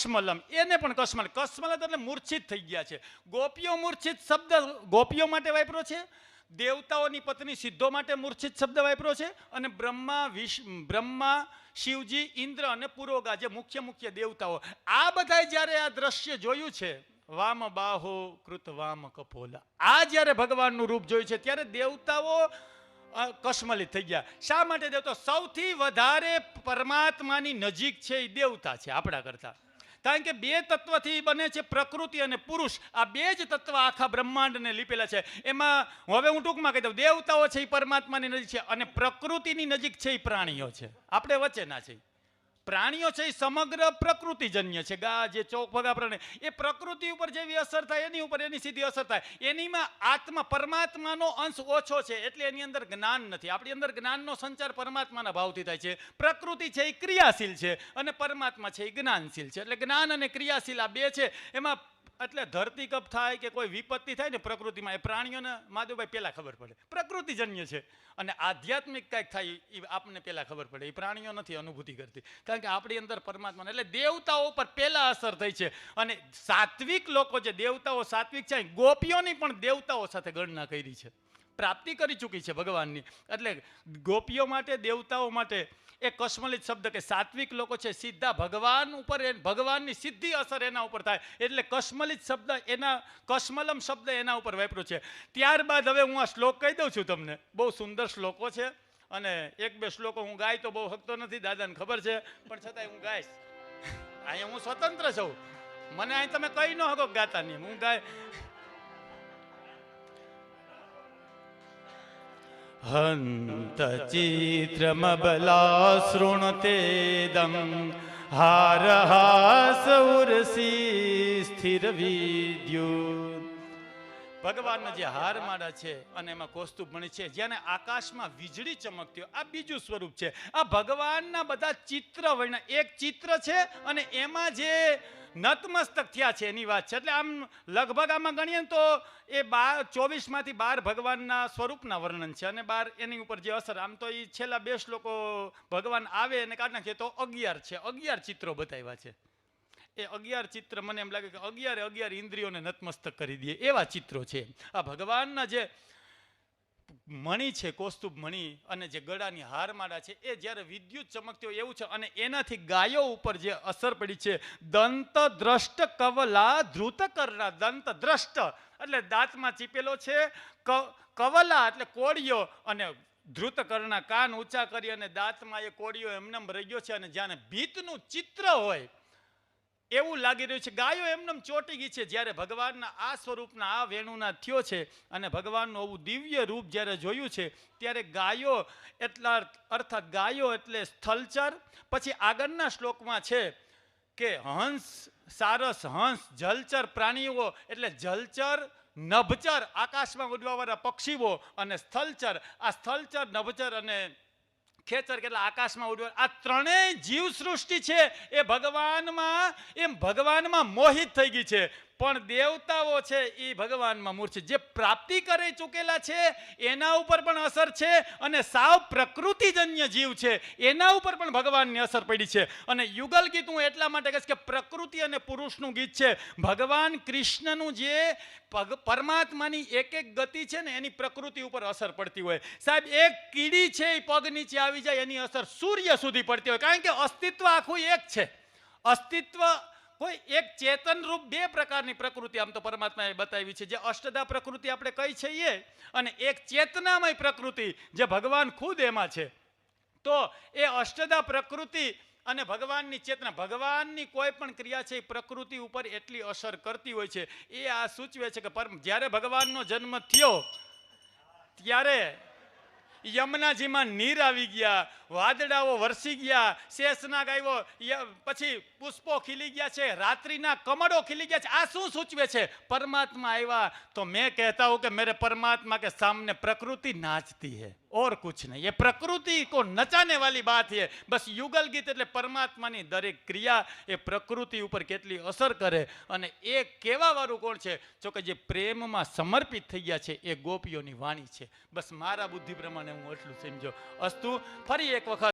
કસ્મલમ. એને પણ કસ્મલ. કસ્મલ એટલે મૂર્છિત થઈ ગયા છે. ગોપીઓ મૂર્છિત શબ્દ ગોપીઓ માટે વાપરો છે. દેવતાઓની પત્ની સિદ્ધો માટે મૂર્છિત શબ્દ વાપરો છે. અને બ્રહ્મા વિશ બ્રહ્મા, શિવજી, ઇન્દ્ર અને પુરોગા જે મુખ્ય મુખ્ય દેવતાઓ. આ બધાય જ્યારે આ દ્રશ્ય જોયું છે, વામ બાહો કૃત વામ કપોલા. આ જ્યારે ભગવાનનું રૂપ જોયું છે, ત્યારે દેવતાઓ કસ્મલિત થઈ ગયા. શા માટે દેવતા સૌથી વધારે પરમાત્માની નજીક છે એ દેવતા છે આપણા કરતા. કારણ કે બે તત્વથી બને છે પ્રકૃતિ અને પુરુષ. આ બે જ તત્વ આખા બ્રહ્માંડને લીપેલા છે. એમાં હવે હું ટૂંકમાં કહી દઉં, દેવતાઓ છે એ પરમાત્માની નજીક છે અને પ્રકૃતિની નજીક છે એ પ્રાણીઓ છે. આપણે વચ્ચેના છે પ્રાણીઓ છે એ સમગ્ર પ્રકૃતિજન્ય છે. ગા, જે ચોક, ભગા, પ્રાણી, એ પ્રકૃતિ ઉપર જેવી અસર થાય, એની ઉપર એની સીધી અસર થાય. એનીમાં આત્મા, પરમાત્માનો અંશ ઓછો છે એટલે એની અંદર જ્ઞાન નથી. આપણી અંદર જ્ઞાનનો સંચાર પરમાત્માના ભાવથી થાય છે. પ્રકૃતિ છે એ ક્રિયાશીલ છે અને પરમાત્મા છે એ જ્ઞાનશીલ છે. એટલે જ્ઞાન અને ક્રિયાશીલ આ બે છે. એમાં એટલે ધરતીકપ થાય કે કોઈ વિપત્તિ થાય ને પ્રકૃતિમાં, એ પ્રાણીઓને માધવભાઈ પહેલાં ખબર પડે. પ્રકૃતિજન્ય છે. અને આધ્યાત્મિક કાંઈક થાય, એ આપણને પહેલાં ખબર પડે. એ પ્રાણીઓ નથી અનુભૂતિ કરતી. કારણ કે આપણી અંદર પરમાત્મા એટલે દેવતાઓ પર પહેલાં અસર થઈ છે. અને સાત્વિક લોકો જે દેવતાઓ સાત્વિક છે, ગોપીઓની પણ દેવતાઓ સાથે ગણના કરી છે. પ્રાપ્તિ કરી ચૂકી છે ભગવાનની. એટલે ગોપીઓ માટે, દેવતાઓ માટે એ કસ્મલિત શબ્દ કે સાત્વિક લોકો છે, સીધા ભગવાન ઉપર ભગવાનની સીધી અસર એના ઉપર થાય. એટલે કસ્મલિત શબ્દ એના કસ્મલમ શબ્દ એના ઉપર વાપર્યો છે. ત્યારબાદ હવે હું આ શ્લોક કહી દઉં છું તમને. બહુ સુંદર શ્લોકો છે અને એક બે શ્લોકો હું ગાય તો બહુ હકતો નથી, દાદાને ખબર છે, પણ છતાંય હું ગાઈશ. અહીંયા હું સ્વતંત્ર છું. મને અહીં તમે કઈ ન હકો ગાતા નહીં હું ગાય हन्त चित्रमबला शृणुतेदं हारहास हारहा स्थिरविद्युत्। ભગવાનના જે હારમાળા છે અને એમાં કૌસ્તુભ મણી છે, જેને આકાશમાં વીજળી ચમકતી આ બીજું સ્વરૂપ છે. આ ભગવાનના બધા ચિત્ર વર્ણ, એક ચિત્ર છે અને એમાં જે નતમસ્તક થયા છે એની વાત છે. એટલે આમ લગભગ આમાં ગણીએ તો એ બાર, ચોવીસમાંથી બાર ભગવાનના સ્વરૂપના વર્ણન છે અને બાર એની ઉપર જે અસર, આમ તો એ છેલ્લા બે શ્લોકો ભગવાન આવે અને કાઢ નાખીએ તો અગિયાર છે. અગિયાર ચિત્રો બતાવ્યા છે. એ અગિયાર ચિત્ર મને એમ લાગે કે અગિયારે અગિયાર ઇન્દ્રિયોને નતમસ્તક કરી દે એવા ચિત્રો છે. આ ભગવાનના જે મણી છે, કોસ્તુભ મણી અને જે ગળાની હારમાળા છે, એ જ્યારે વિદ્યુત ચમકતી એવું છે અને એનાથી ગાયો ઉપર જે અસર પડી છે, દંત દ્રષ્ટ કવલા ધ્રુત કરના, દંત દ્રષ્ટ. એટલે દાંતમાં ચીપેલો છે કવલા એટલે કોળિયો અને ધ્રુત કરના કાન ઊંચા કરી અને દાંતમાં એ કોળિયો એમનેમ રહી ગયો છે અને જ્યાં ભીતનું ચિત્ર હોય એવું લાગી રહ્યું છે, ગાયો એમને ચોટી ગઈ છે, જ્યારે ભગવાનના આ સ્વરૂપના, આ વેણુના થયો છે અને ભગવાનનું આવું દિવ્ય રૂપ જ્યારે જોયું છે, ત્યારે ગાયો એટલા અર્થાત ગાયો એટલે સ્થલચર, પછી આગળના શ્લોકમાં છે કે હંસ સારસ, હંસ જલચર પ્રાણીઓ એટલે જલચર, નભચર, આકાશમાં ઉડવાવાળા પક્ષીઓ અને સ્થલચર. આ સ્થલચર, નભચર અને ખેચર કેટલા આકાશમાં ઉડ્યો. આ ત્રણેય જીવ સૃષ્ટિ છે એ ભગવાનમાં, એમ ભગવાનમાં મોહિત થઈ ગઈ છે. પણ દેવતાઓ છે એ ભગવાનમાં મૂર્છિત જે પ્રાપ્તિ કરી ચૂકેલા છે, એના ઉપર પણ અસર છે અને સાવ પ્રકૃતિજન્ય જીવ છે, એના ઉપર પણ ભગવાનની અસર પડી છે. અને યુગલ ગીત હું એટલા માટે કહીશ કે પ્રકૃતિ અને પુરુષનું ગીત છે. ભગવાન કૃષ્ણનું જે પરમાત્માની એક એક ગતિ છે ને, એની પ્રકૃતિ ઉપર અસર પડતી હોય. સાહેબ, એક કીડી છે એ પગ નીચે આવી જાય, એની અસર સૂર્ય સુધી પડતી હોય. કારણ કે અસ્તિત્વ આખું એક છે. અસ્તિત્વ કોઈ એક ચેતન રૂપ બે પ્રકારની પ્રકૃતિ આમ તો પરમાત્માએ બતાવી છે. જે અષ્ટદા પ્રકૃતિ આપણે કહી છીએ અને એક ચેતનામય પ્રકૃતિ જે ભગવાન ખુદ એમાં છે. તો એ અષ્ટદા પ્રકૃતિ અને ભગવાનની ચેતના, ભગવાનની કોઈ પણ ક્રિયા છે એ પ્રકૃતિ ઉપર એટલી અસર કરતી હોય છે. એ આ સૂચવે છે કે પરમ, જ્યારે ભગવાનનો જન્મ થયો, ત્યારે યમુનાજીમાં નીર આવી ગયા વાદળાઓ વરસી ગયા, શેષનાગ આવ્યો પછી પુષ્પો ખીલી ગયા છે, રાત્રિના કમળો ખીલી ગયા છે. આ શું સૂચવે છે? પરમાત્મા આવ્યા. તો મેં કહેતા હું કે મેરે પરમાત્મા કે સામને પ્રકૃતિ નાચતી હે. ઓર કુછ નહીં. એ પ્રકૃતિ કો નચાને વાલી બાત હે. બસ યુગલ ગીત એટલે પરમાત્માની દરેક ક્રિયા એ પ્રકૃતિ ઉપર કેટલી અસર કરે અને એ કેવા વાળું કોણ છે? જો કે જે પ્રેમમાં સમર્પિત થઈ ગયા છે, એ ગોપીઓની વાણી છે. બસ મારા બુદ્ધિ પ્રમાણે હું એટલું સમજો. અસ્તુ, ફરી એક tek vaka